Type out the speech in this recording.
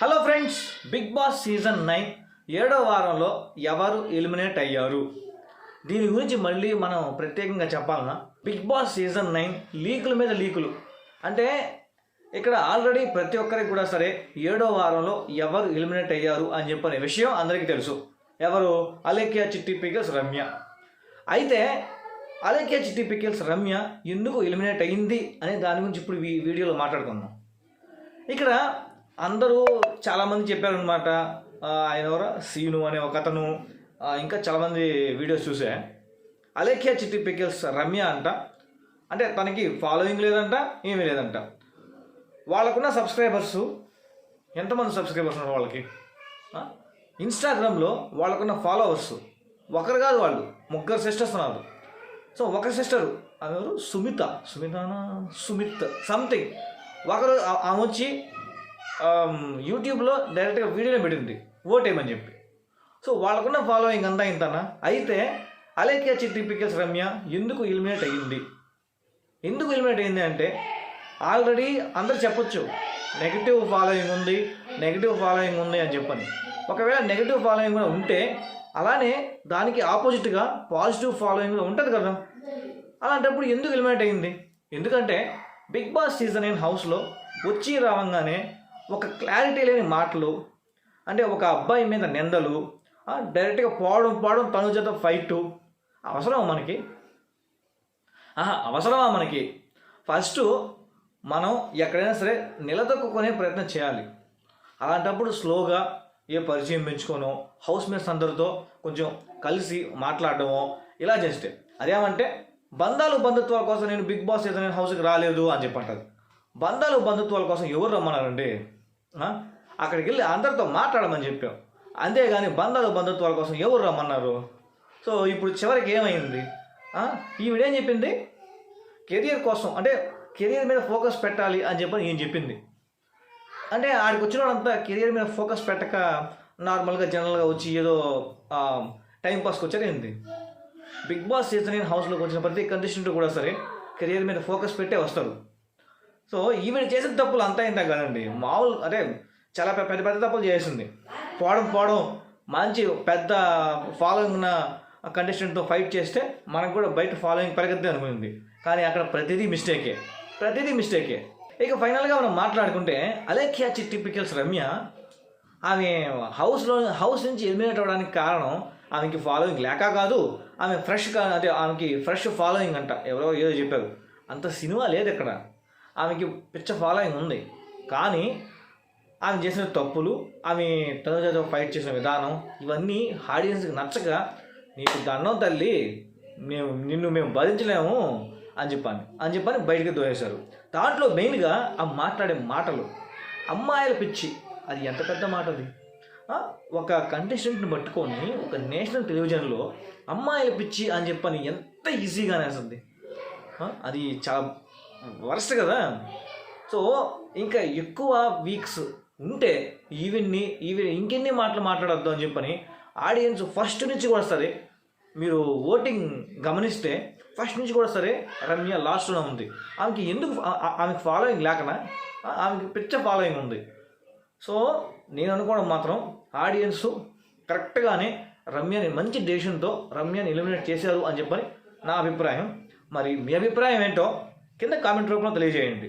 Hello friends Bigg Boss season nine ఏడో వారంలో ఎవరు ఎలిమినేట్ అయ్యారు? దీని గురించి మళ్ళీ మనం ప్రత్యేకంగా చెప్పాలన్నా బిగ్ బాస్ సీజన్ నైన్ లీకుల మీద లీకులు. అంటే ఇక్కడ ఆల్రెడీ ప్రతి ఒక్కరికి కూడా సరే ఏడో వారంలో ఎవరు ఎలిమినేట్ అయ్యారు అని చెప్పిన విషయం అందరికీ తెలుసు. ఎవరు? అలేఖ్య చిట్టి పికల్స్ రమ్య. అయితే అలేఖ్య చిట్టి పికల్స్ రమ్య ఎందుకు ఎలిమినేట్ అయ్యింది అనే దాని గురించి ఇప్పుడు ఈ వీడియోలో మాట్లాడుకుందాం. ఇక్కడ అందరూ చాలామంది చెప్పారనమాట ఆయన ఎవరు? సీను అనే ఒక అతను. ఇంకా చాలామంది వీడియోస్ చూసే. అలేఖ్యా చిట్టి పికిల్స్ రమ్య అంట. అంటే తనకి ఫాలోయింగ్ లేదంట ఏమీ లేదంట. వాళ్ళకున్న సబ్స్క్రైబర్స్ ఎంతమంది సబ్స్క్రైబర్స్ ఉన్నారు వాళ్ళకి? ఇన్స్టాగ్రామ్లో వాళ్ళకున్న ఫాలోవర్స్ ఒకరు కాదు వాళ్ళు ముగ్గురు సిస్టర్స్ ఉన్నారు. సో ఒక సిస్టర్ ఆమె సుమిత. సుమితానా? సుమిత్ సంథింగ్ ఒకరు ఆమె వచ్చి యూట్యూబ్లో డైరెక్ట్గా వీడియోనే పెట్టింది. ఓటేమని చెప్పి. సో వాళ్ళకున్న ఫాలోయింగ్ అంతా ఇంతనా? అయితే అలేఖ్య చిట్టి పికెల్స్ రమ్య ఎందుకు ఎలిమినేట్ అయ్యింది? ఎందుకు ఎలిమినేట్ అయింది అంటే ఆల్రెడీ అందరు చెప్పొచ్చు నెగిటివ్ ఫాలోయింగ్ ఉంది నెగిటివ్ ఫాలోయింగ్ ఉంది అని చెప్పని. ఒకవేళ నెగిటివ్ ఫాలోయింగ్ కూడా ఉంటే అలానే దానికి ఆపోజిట్గా పాజిటివ్ ఫాలోయింగ్ కూడా ఉంటుంది కదా. అలాంటప్పుడు ఎందుకు ఎలిమినేట్ అయింది ఎందుకంటే బిగ్ బాస్ సీజన్ నైన్ హౌస్లో వచ్చి రావంగానే ఒక క్లారిటీ లేని మాటలు అంటే ఒక అబ్బాయి మీద నిందలు డైరెక్ట్గా పోవడం పోవడం తను చేత ఫైట్ అవసరమా మనకి? ఆహా అవసరమా మనకి? ఫస్ట్ మనం ఎక్కడైనా సరే నిలదొక్కునే ప్రయత్నం చేయాలి. అలాంటప్పుడు స్లోగా ఏ పరిచయం పెంచుకోను హౌస్ మేట్స్ అందరితో కొంచెం కలిసి మాట్లాడడమో ఇలా చేస్తే. అదేమంటే బంధాలు బంధుత్వాల కోసం నేను బిగ్ బాస్ ఏదో నేను హౌస్కి రాలేదు అని చెప్పంటారు బంధాలు బంధుత్వాల కోసం ఎవరు రమ్మన్నారండి? అక్కడికి వెళ్ళి అందరితో మాట్లాడమని చెప్పాం. అంతేగాని బంధాలు బంధుత్వాల కోసం ఎవరు రమ్మన్నారు? సో ఇప్పుడు చివరికి ఏమైంది? ఈవిడేం చెప్పింది? కెరియర్ కోసం అంటే కెరియర్ మీద ఫోకస్ పెట్టాలి అని చెప్పని ఏం చెప్పింది. అంటే ఆడికి వచ్చిన వాళ్ళంతా కెరియర్ మీద ఫోకస్ పెట్టక నార్మల్గా జనరల్గా వచ్చి ఏదో టైం పాస్కి వచ్చారేంది బిగ్ బాస్ సీజన్ హౌస్లోకి వచ్చిన ప్రతి కంటెస్టెంట్ కూడా సరే కెరియర్ మీద ఫోకస్ పెట్టే వస్తారు. సో ఈవిడ చేసిన తప్పులు అంతా ఇంత కాదండి. మామూలు అంటే చాలా పెద్ద పెద్ద తప్పులు చేసింది. పోవడం పోవడం. మంచి పెద్ద ఫాలోయింగ్ ఉన్న కంటెస్టెంట్తో ఫైట్ చేస్తే మనకు కూడా బయట ఫాలోయింగ్ పెరగద్ది అనుకుంది. కానీ అక్కడ ప్రతిదీ మిస్టేకే ప్రతిదీ మిస్టేకే ఇక ఫైనల్గా మనం మాట్లాడుకుంటే అలేఖ్యా చిట్టి పికిల్స్ రమ్య ఆమె హౌస్లో హౌస్ నుంచి ఎలిమినేట్ అవ్వడానికి కారణం ఆమెకి ఫాలోయింగ్ లేక కాదు ఆమె ఫ్రెష్ కా అంటే ఆమెకి ఫ్రెష్ ఫాలోయింగ్ అంట. ఎవరో ఏదో చెప్పారు. అంత సినిమా లేదు ఇక్కడ. ఆమెకి పిచ్చ ఫాలోయింగ్ ఉంది. కానీ ఆమె చేసిన తప్పులు ఆమె తనుజాతో ఫైట్ చేసిన విధానం ఇవన్నీ ఆడియన్స్కి నచ్చక నీకు దండం తల్లి మేము నిన్ను మేము భరించలేము అని చెప్పాను. అని చెప్పని బయటికి దోయేశారు దాంట్లో మెయిన్గా ఆ మాట్లాడే మాటలు. అమ్మాయిల పిచ్చి. అది ఎంత పెద్ద మాట అది? ఒక కంటెస్టెంట్ని పట్టుకొని ఒక నేషనల్ టెలివిజన్లో అమ్మాయిల పిచ్చి అని చెప్పని ఎంత ఈజీగా అనేస్తుంది అది చాలా వరస్ట్ కదా. సో ఇంకా ఎక్కువ వీక్స్ ఉంటే ఈవెన్ని ఈవెన్ ఇంకెన్ని మాటలు మాట్లాడద్దు అని చెప్పని ఆడియన్స్ ఫస్ట్ నుంచి కూడా సరే మీరు ఓటింగ్ గమనిస్తే ఫస్ట్ నుంచి కూడా సరే రమ్య లాస్ట్లో ఉంది. ఆమెకి ఎందుకు ఆమెకి ఫాలోయింగ్ లేకనా? ఆమెకి పిచ్చ ఫాలోయింగ్ ఉంది. సో నేను అనుకోవడం మాత్రం ఆడియన్స్ కరెక్ట్గానే రమ్యని మంచి డెసిషన్తో రమ్యని ఎలిమినేట్ చేశారు అని చెప్పని నా అభిప్రాయం. మరి మీ అభిప్రాయం ఏంటో కింద కామెంట్ రూపంలో తెలియజేయండి.